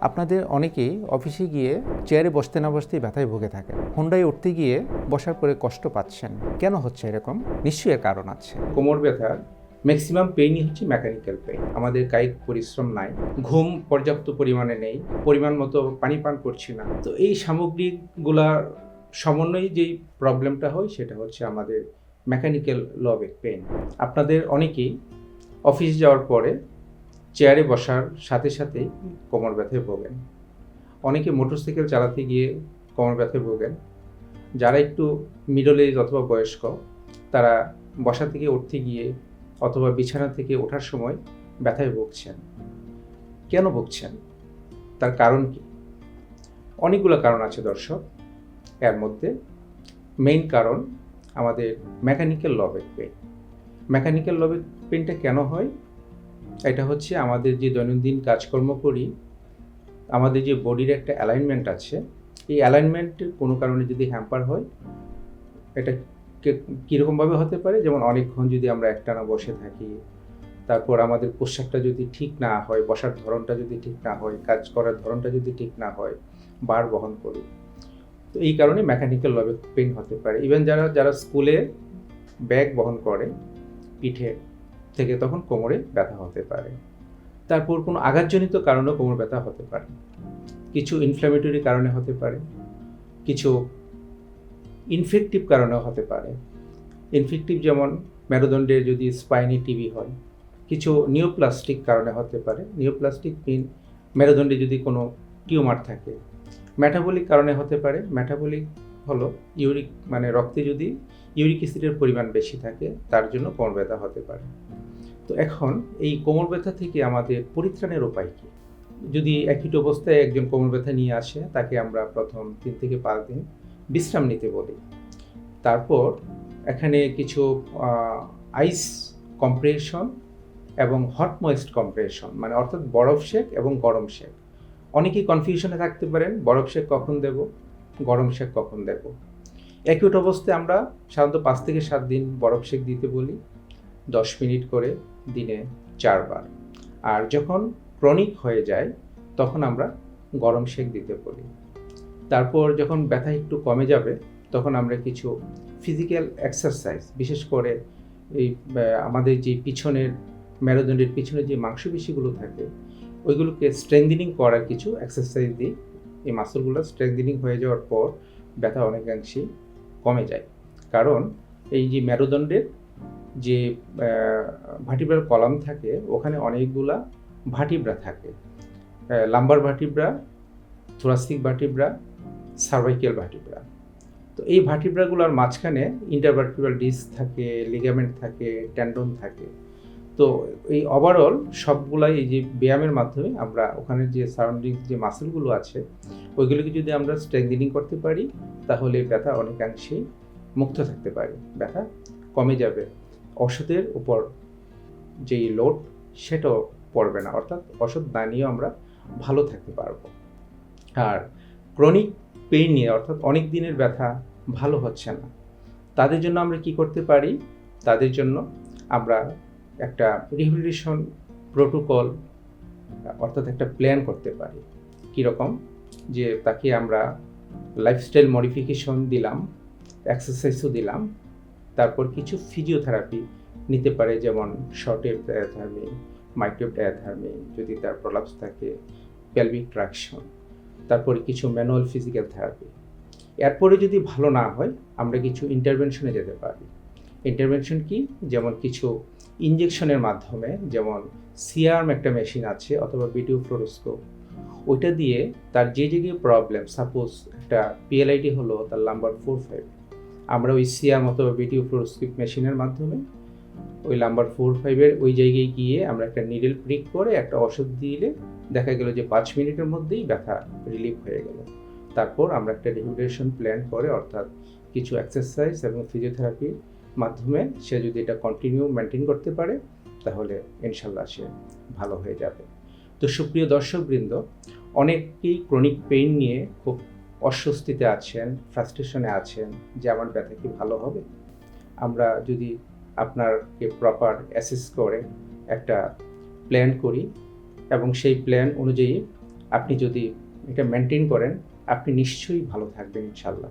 আপনাদের অনেকেই অফিসে গিয়ে চেয়ারে বসতে না বসতেই ব্যথায় ভুগে থাকেন। হোন্ডায় উঠতে গিয়ে বসার পরে কষ্ট পাচ্ছেন। কেন হচ্ছে এরকম? নিশ্চয়ই এর কারণ আছে। কোমর ব্যথা ম্যাক্সিমাম পেইনই হচ্ছে মেকানিক্যাল পেইন আমাদের কায়িক পরিশ্রম নাই। ঘুম পর্যাপ্ত পরিমাণে নেই। পরিমাণ মতো পানি পান করছি না। তো এই সামগ্রিকগুলার সমন্বয়ে যেই প্রবলেমটা হয়, সেটা হচ্ছে আমাদের মেকানিক্যাল লবেক পেইন আপনাদের অনেকেই অফিস যাওয়ার পরে চেয়ারে বসার সাথে সাথেই কোমর ব্যথায় ভোগেন। অনেকে মোটরসাইকেল চালাতে গিয়ে কোমর ব্যথায় ভোগেন। যারা একটু মিডল এজ অথবা বয়স্ক, তারা বসা থেকে উঠতে গিয়ে অথবা বিছানা থেকে ওঠার সময় ব্যথায় ভুগছেন। কেন ভুগছেন? তার কারণ কি? অনেকগুলো কারণ আছে দর্শক। এর মধ্যে মেইন কারণ আমাদের মেকানিক্যাল লবের পেন মেকানিক্যাল লবের পেনটা কেন হয়? এটা হচ্ছে আমাদের যে দৈনন্দিন কাজকর্ম করি, আমাদের যে বডির একটা অ্যালাইনমেন্ট আছে, এই অ্যালাইনমেন্ট কোনো কারণে যদি হ্যাম্পার হয়, এটা কীরকমভাবে হতে পারে? যেমন অনেকক্ষণ যদি আমরা একটানা বসে থাকি, তারপর আমাদের পোশাকটা যদি ঠিক না হয়, বসার ধরনটা যদি ঠিক না হয়, কাজ করার ধরনটা যদি ঠিক না হয়, বার বহন করি। তো এই কারণে মেকানিক্যাল লবে পেন হতে পারে। ইভেন যারা যারা স্কুলে ব্যাগ বহন করে, পিঠে থেকে তখন কোমরে ব্যথা হতে পারে। তারপর কোনো আঘাতজনিত কারণেও কোমর ব্যথা হতে পারে। কিছু ইনফ্ল্যামেটরি কারণে হতে পারে। কিছু ইনফেক্টিভ কারণেও হতে পারে। ইনফেক্টিভ যেমন মেরুদণ্ডের যদি স্পাইনি টিবি হয়, কিছু নিওপ্লাস্টিক কারণে হতে পারে। নিওপ্লাস্টিক মিন মেরুদণ্ডে যদি কোনো টিউমার থাকে ম্যাটাবলিক কারণে হতে পারে। ম্যাটাবলিক হলো ইউরিক মানে রক্তে যদি ইউরিক অ্যাসিডের পরিমাণ বেশি থাকে, তার জন্য কোমর ব্যথা হতে পারে। তো এখন এই কোমর ব্যথা থেকে আমাদের পরিত্রাণের উপায় কী? যদি একই অবস্থায় একজন কোমর ব্যথা নিয়ে আসে, তাকে আমরা প্রথম তিন থেকে পাঁচ দিন বিশ্রাম নিতে বলি। তারপর এখানে কিছু আইস কম্প্রেশন এবং হট ময়েস্ট কম্প্রেশন মানে অর্থাৎ বরফ শেক এবং গরম শেক অনেকেই কনফিউশনে থাকতে পারেন, বরফ শেক কখন দেব, গরম শেক কখন দেব। অ্যাকিউট অবস্থায় আমরা সাধারণত পাঁচ থেকে সাত দিন বরফ শেক দিতে বলি, দশ মিনিট করে দিনে চারবার। আর যখন ক্রনিক হয়ে যায়, তখন আমরা গরম শেক দিতে বলি। তারপর যখন ব্যথা একটু কমে যাবে, তখন আমরা কিছু ফিজিক্যাল এক্সারসাইজ বিশেষ করে এই আমাদের যে পিছনের, মেরুদণ্ডের পিছনে যে মাংসপেশিগুলো থাকে, ওইগুলোকে স্ট্রেংথেনিং করার কিছু এক্সারসাইজ দিই। এই মাসলগুলো স্ট্রেংথেনিং হয়ে যাওয়ার পর ব্যথা অনেকাংশেই কমে যায়। কারণ এই যে মেরুদণ্ডের যে ভাটিব্রার কলাম থাকে, ওখানে অনেকগুলা ভাটিব্রা থাকে। Lumbar vertebra, thoracic vertebra cervical vertebra. তো এই ভাটিব্রাগুলোর মাঝখানে ইন্টারভার্টিব্রাল ডিস্ক থাকে লিগামেন্ট থাকে ট্যান্ডন থাকে। তো এই ওভারঅল সবগুলাই এই যে ব্যায়ামের মাধ্যমে আমরা ওখানে যে সারাউন্ডিং যে মাসেলগুলো আছে, ওইগুলোকে যদি আমরা স্ট্রেংথেনিং করতে পারি, তাহলে ব্যথা অনেকাংশেই মুক্ত থাকতে পারে। ব্যথা কমে যাবে। ওষুধের উপর যেই লোড সেটাও পড়বে না। অর্থাৎ ওষুধ না নিয়েও আমরা ভালো থাকতে পারব। আর ক্রনিক পেইন নিয়ে, অর্থাৎ অনেক দিনের ব্যথা ভালো হচ্ছে না। তাদের জন্য আমরা কি করতে পারি? তাদের জন্য আমরা একটা রিহেবিলিটেশন প্রোটোকল অর্থাৎ একটা প্ল্যান করতে পারি। কীরকম? যে তাকে আমরা লাইফস্টাইল মডিফিকেশন দিলাম এক্সারসাইজও দিলাম কিছু ফিজিওথেরাপি নিতে পারে, যেমন শর্টের ডায়াথার্মি মাইক্রোব ডায়াথার্মি যদি তার প্রলাপস থাকে প্যালভিক ট্রাকশন তারপরে কিছু ম্যানুয়াল ফিজিক্যাল থেরাপি এরপরে যদি ভালো না হয়, আমরা কিছু ইন্টারভেনশনে যেতে পারি। ইন্টারভেনশন কি? যেমন কিছু ইঞ্জেকশনের মাধ্যমে, যেমন সিআরম একটা মেশিন আছে, অথবা ভিডিও ফ্লোরোস্কোপ ওইটা দিয়ে তার যে যে প্রবলেম সাপোজ একটা পিএলআইডি হলো, তার নাম্বার ফোর ফাইভ আমরা ওই সিআরম অথবা ভিডিও ফ্লোরোস্কোপ মেশিনের মাধ্যমে ওই নাম্বার ফোর ফাইভের ওই জায়গায় গিয়ে আমরা একটা নিডেল প্রিক করে একটা ওষুধ দিলে দেখা গেল যে পাঁচ মিনিটের মধ্যেই ব্যথা রিলিফ হয়ে গেল। তারপর আমরা একটা রিহেবিলিটেশন প্ল্যান করে, অর্থাৎ কিছু এক্সারসাইজ এবং ফিজিওথেরাপির মাধ্যমে সে যদি এটা কন্টিনিউ মেনটেন করতে পারে, তাহলে ইনশাল্লাহ সে ভালো হয়ে যাবে। তো সুপ্রিয় দর্শকবৃন্দ অনেকেই ক্রনিক পেইন নিয়ে খুব অস্বস্তিতে আছেন ফ্রাস্ট্রেশনে আছেন, যে আমার ব্যথা কি ভালো হবে? আমরা যদি আপনারকে প্রপার অ্যাসেস করে একটা প্ল্যান করি এবং সেই প্ল্যান অনুযায়ী আপনি যদি এটা মেনটেন করেন, আপনি নিশ্চয়ই ভালো থাকবেন ইনশাল্লাহ